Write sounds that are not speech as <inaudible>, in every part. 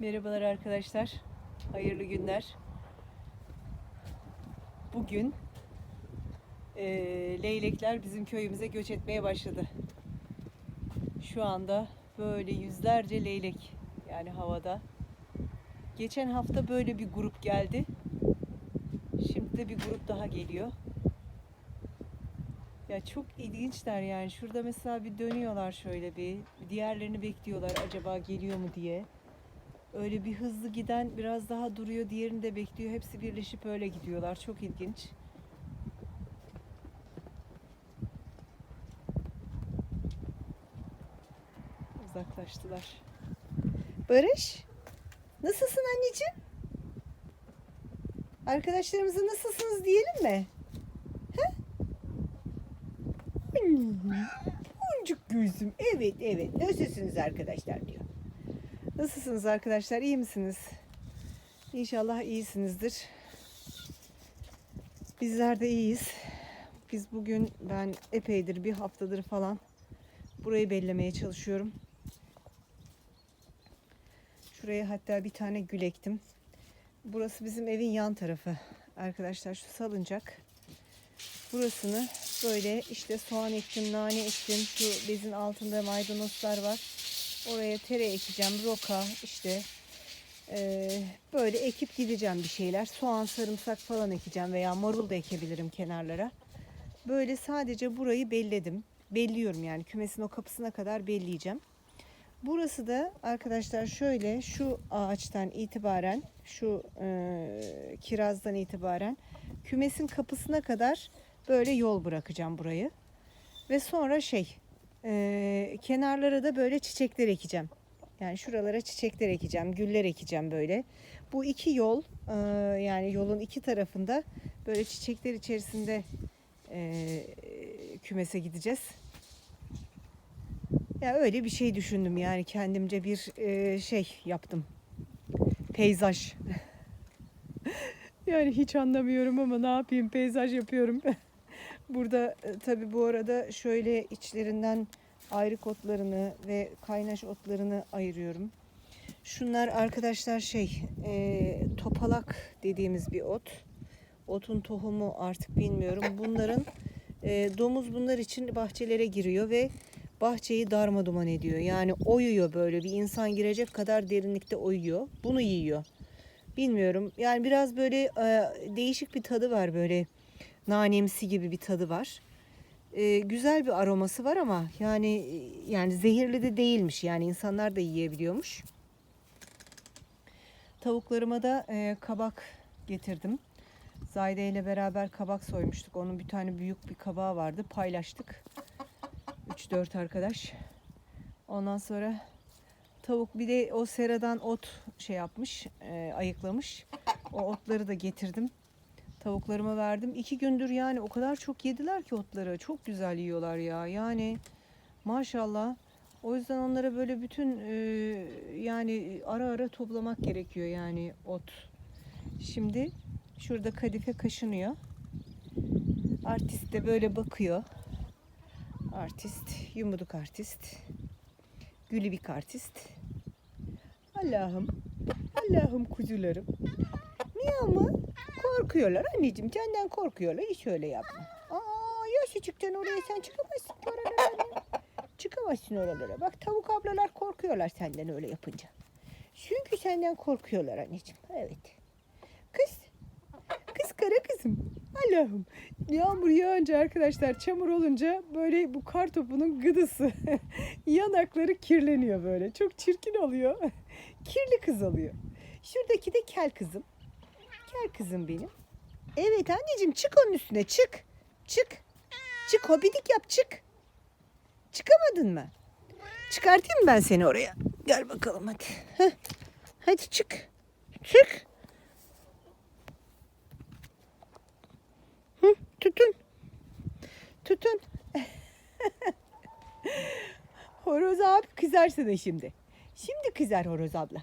Merhabalar arkadaşlar. Hayırlı günler. Bugün eee, leylekler bizim köyümüze göç etmeye başladı. Şu anda böyle yüzlerce leylek yani havada. Geçen hafta böyle bir grup geldi. Şimdi de bir grup daha geliyor. Ya çok ilginçler yani. Şurada mesela bir dönüyorlar şöyle bir. Diğerlerini bekliyorlar acaba geliyor mu diye. Öyle bir hızlı giden biraz daha duruyor, diğerini de bekliyor. Hepsi birleşip öyle gidiyorlar. Çok ilginç. Uzaklaştılar. Barış, nasılsın anneciğim? Arkadaşlarımıza nasılsınız diyelim mi? He? Annem, Boncuk gözüm. Evet, evet. Nasılsınız arkadaşlar diyor. Nasılsınız arkadaşlar? İyi misiniz? İnşallah iyisinizdir. Bizler de iyiyiz. Biz bugün ben epeydir bir haftadır falan burayı bellemeye çalışıyorum. Şuraya hatta bir tane gül ektim. Burası bizim evin yan tarafı. Arkadaşlar şu salıncak. Burasını böyle işte soğan ektim, nane ektim. Şu bezin altında maydanozlar var. Oraya tere ekeceğim, roka işte eee, böyle ekip gideceğim bir şeyler. Soğan, sarımsak falan ekeceğim veya marul da ekebilirim kenarlara. Böyle sadece burayı belledim. Belliyorum yani kümesin o kapısına kadar belleyeceğim. Burası da arkadaşlar şöyle şu ağaçtan itibaren şu eee, kirazdan itibaren kümesin kapısına kadar böyle yol bırakacağım burayı. Ve sonra şey ee, kenarlara da böyle çiçekler ekeceğim. Yani şuralara çiçekler ekeceğim, güller ekeceğim böyle. Bu iki yol e, yani yolun iki tarafında böyle çiçekler içerisinde e, kümese gideceğiz. Ya öyle bir şey düşündüm yani kendimce bir e, şey yaptım. Peyzaj. <laughs> yani hiç anlamıyorum ama ne yapayım peyzaj yapıyorum. <laughs> Burada e, tabi bu arada şöyle içlerinden ayrık otlarını ve kaynaş otlarını ayırıyorum. Şunlar arkadaşlar şey e, topalak dediğimiz bir ot. Otun tohumu artık bilmiyorum. Bunların e, domuz bunlar için bahçelere giriyor ve bahçeyi darma duman ediyor. Yani oyuyor böyle bir insan girecek kadar derinlikte oyuyor. Bunu yiyor. Bilmiyorum. Yani biraz böyle e, değişik bir tadı var böyle nanemsi gibi bir tadı var. Ee, güzel bir aroması var ama yani yani zehirli de değilmiş. Yani insanlar da yiyebiliyormuş. Tavuklarıma da e, kabak getirdim. Zayde ile beraber kabak soymuştuk. Onun bir tane büyük bir kabağı vardı. Paylaştık. 3-4 arkadaş. Ondan sonra tavuk bir de o seradan ot şey yapmış, e, ayıklamış. O otları da getirdim. Tavuklarıma verdim. İki gündür yani o kadar çok yediler ki otları. Çok güzel yiyorlar ya. Yani maşallah. O yüzden onlara böyle bütün e, yani ara ara toplamak gerekiyor yani ot. Şimdi şurada kadife kaşınıyor. Artist de böyle bakıyor. Artist, yumuduk artist. Gülübik artist. Allah'ım, Allah'ım kuzularım. Niye ama? Korkuyorlar anneciğim. Senden korkuyorlar. Hiç öyle yapma. Aa yaşı çıkacaksın oraya. Sen çıkamazsın ki oralara. Çıkamazsın oralara. Bak tavuk ablalar korkuyorlar senden öyle yapınca. Çünkü senden korkuyorlar anneciğim. Evet. Kız. Kız kara kızım. Allah'ım. Yağmur yağınca arkadaşlar çamur olunca böyle bu kar topunun gıdısı <laughs> yanakları kirleniyor böyle. Çok çirkin oluyor. <laughs> Kirli kız oluyor. Şuradaki de kel kızım. Gel kızım benim. Evet anneciğim çık onun üstüne çık. Çık. Çık hobidik yap çık. Çıkamadın mı? Çıkartayım mı ben seni oraya? Gel bakalım hadi. Heh. Hadi çık. Çık. Hı, tutun. Tutun. <laughs> horoz abi kızar sana şimdi. Şimdi kızar horoz abla.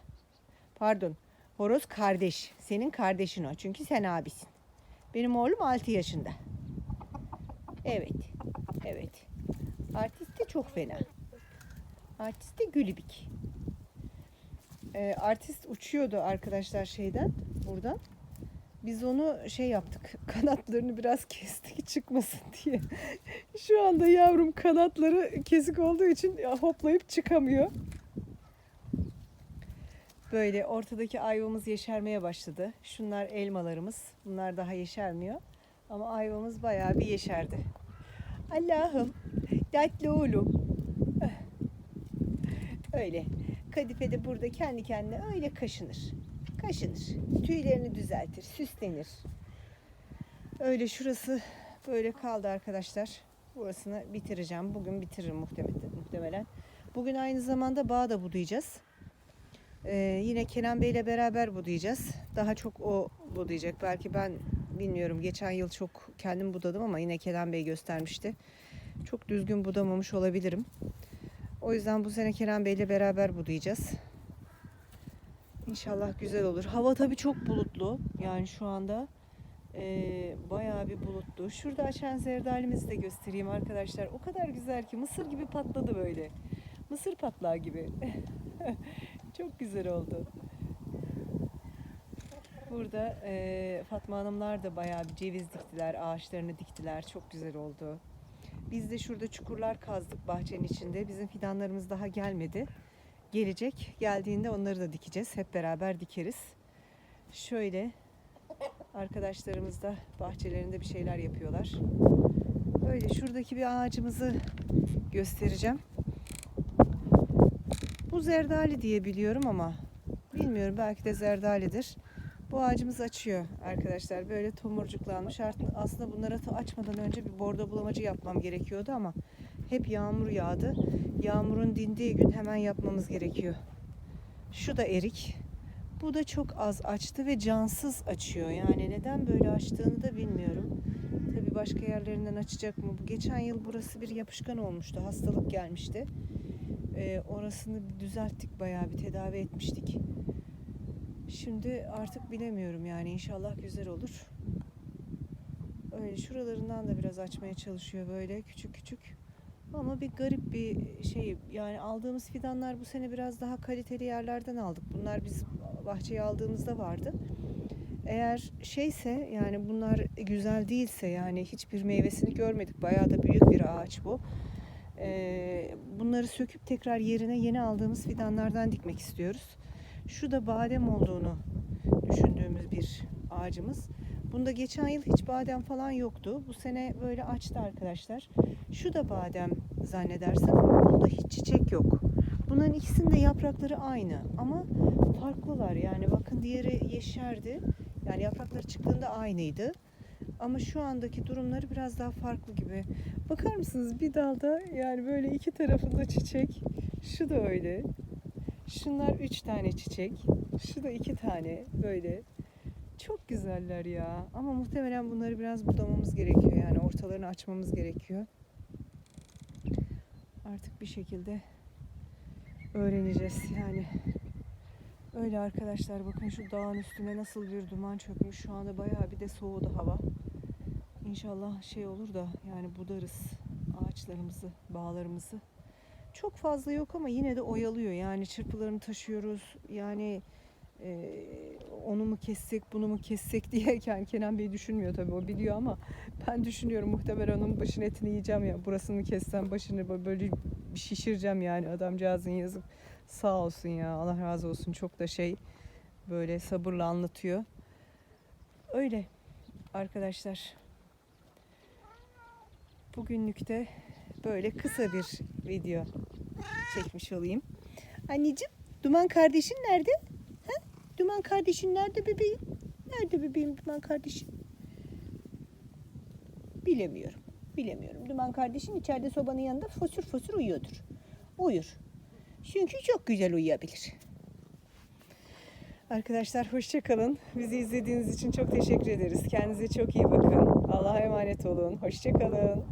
Pardon. Horoz kardeş. Senin kardeşin o. Çünkü sen abisin. Benim oğlum 6 yaşında. Evet. Evet. Artist de çok fena. Artist de gülübik. e, artist uçuyordu arkadaşlar şeyden buradan. Biz onu şey yaptık. <laughs> Kanatlarını biraz kestik çıkmasın diye. <laughs> Şu anda yavrum kanatları kesik olduğu için hoplayıp çıkamıyor. Böyle ortadaki ayvamız yeşermeye başladı. Şunlar elmalarımız. Bunlar daha yeşermiyor. Ama ayvamız bayağı bir yeşerdi. Allah'ım dertli oğlum. Eh. Öyle. Kadife de burada kendi kendine öyle kaşınır. Kaşınır. Tüylerini düzeltir, süslenir. Öyle şurası böyle kaldı arkadaşlar. Burasını bitireceğim. Bugün bitiririm muhtemelen. Bugün aynı zamanda bağ da budayacağız. Ee, yine Kenan Bey ile beraber budayacağız. Daha çok o budayacak. Belki ben bilmiyorum. Geçen yıl çok kendim budadım ama yine Kenan Bey göstermişti. Çok düzgün budamamış olabilirim. O yüzden bu sene Kenan Bey ile beraber budayacağız. İnşallah güzel olur. Hava tabii çok bulutlu. Yani şu anda eee, bayağı bir bulutlu. Şurada açan zerdalimizi de göstereyim arkadaşlar. O kadar güzel ki mısır gibi patladı böyle. Mısır patlağı gibi. <laughs> çok güzel oldu. Burada eee, Fatma Hanımlar da bayağı bir ceviz diktiler, ağaçlarını diktiler. Çok güzel oldu. Biz de şurada çukurlar kazdık bahçenin içinde. Bizim fidanlarımız daha gelmedi. Gelecek. Geldiğinde onları da dikeceğiz. Hep beraber dikeriz. Şöyle arkadaşlarımız da bahçelerinde bir şeyler yapıyorlar. Böyle şuradaki bir ağacımızı göstereceğim. Bu zerdali diye biliyorum ama bilmiyorum belki de zerdalidir. Bu ağacımız açıyor arkadaşlar. Böyle tomurcuklanmış. Aslında bunlara ta- açmadan önce bir bordo bulamacı yapmam gerekiyordu ama hep yağmur yağdı. Yağmurun dindiği gün hemen yapmamız gerekiyor. Şu da erik. Bu da çok az açtı ve cansız açıyor. Yani neden böyle açtığını da bilmiyorum. Tabii başka yerlerinden açacak mı? Geçen yıl burası bir yapışkan olmuştu. Hastalık gelmişti. Ee, orasını düzelttik bayağı bir tedavi etmiştik. Şimdi artık bilemiyorum yani inşallah güzel olur. Öyle şuralarından da biraz açmaya çalışıyor böyle küçük küçük. Ama bir garip bir şey yani aldığımız fidanlar bu sene biraz daha kaliteli yerlerden aldık. Bunlar biz bahçeye aldığımızda vardı. Eğer şeyse yani bunlar güzel değilse yani hiçbir meyvesini görmedik. Bayağı da büyük bir ağaç bu. Bunları söküp tekrar yerine yeni aldığımız fidanlardan dikmek istiyoruz. Şu da badem olduğunu düşündüğümüz bir ağacımız. Bunda geçen yıl hiç badem falan yoktu. Bu sene böyle açtı arkadaşlar. Şu da badem zannedersem ama bunda hiç çiçek yok. Bunların ikisinin de yaprakları aynı ama farklılar. Yani bakın diğeri yeşerdi. Yani yaprakları çıktığında aynıydı. Ama şu andaki durumları biraz daha farklı gibi. Bakar mısınız bir dalda yani böyle iki tarafında çiçek. Şu da öyle. Şunlar üç tane çiçek. Şu da iki tane böyle. Çok güzeller ya. Ama muhtemelen bunları biraz budamamız gerekiyor. Yani ortalarını açmamız gerekiyor. Artık bir şekilde öğreneceğiz yani. Öyle arkadaşlar bakın şu dağın üstüne nasıl bir duman çökmüş. Şu anda bayağı bir de soğudu hava. İnşallah şey olur da yani budarız ağaçlarımızı, bağlarımızı. Çok fazla yok ama yine de oyalıyor. Yani çırpılarını taşıyoruz. Yani e, onu mu kessek, bunu mu kessek <laughs> diyeken Kenan Bey düşünmüyor tabii o biliyor ama ben düşünüyorum muhtemelen onun başın etini yiyeceğim ya. Burasını kessem başını böyle şişireceğim yani adamcağızın yazık. Sağ olsun ya Allah razı olsun çok da şey böyle sabırla anlatıyor. Öyle arkadaşlar. Bugünlük de böyle kısa bir video çekmiş olayım. Anneciğim, Duman kardeşin nerede? Ha? Duman kardeşin nerede bebeğim? Nerede bebeğim Duman kardeşin? Bilemiyorum. Bilemiyorum. Duman kardeşin içeride sobanın yanında fosur fosur uyuyordur. Uyur. Çünkü çok güzel uyuyabilir. Arkadaşlar hoşça kalın. Bizi izlediğiniz için çok teşekkür ederiz. Kendinize çok iyi bakın. Allah'a emanet olun. Hoşça kalın.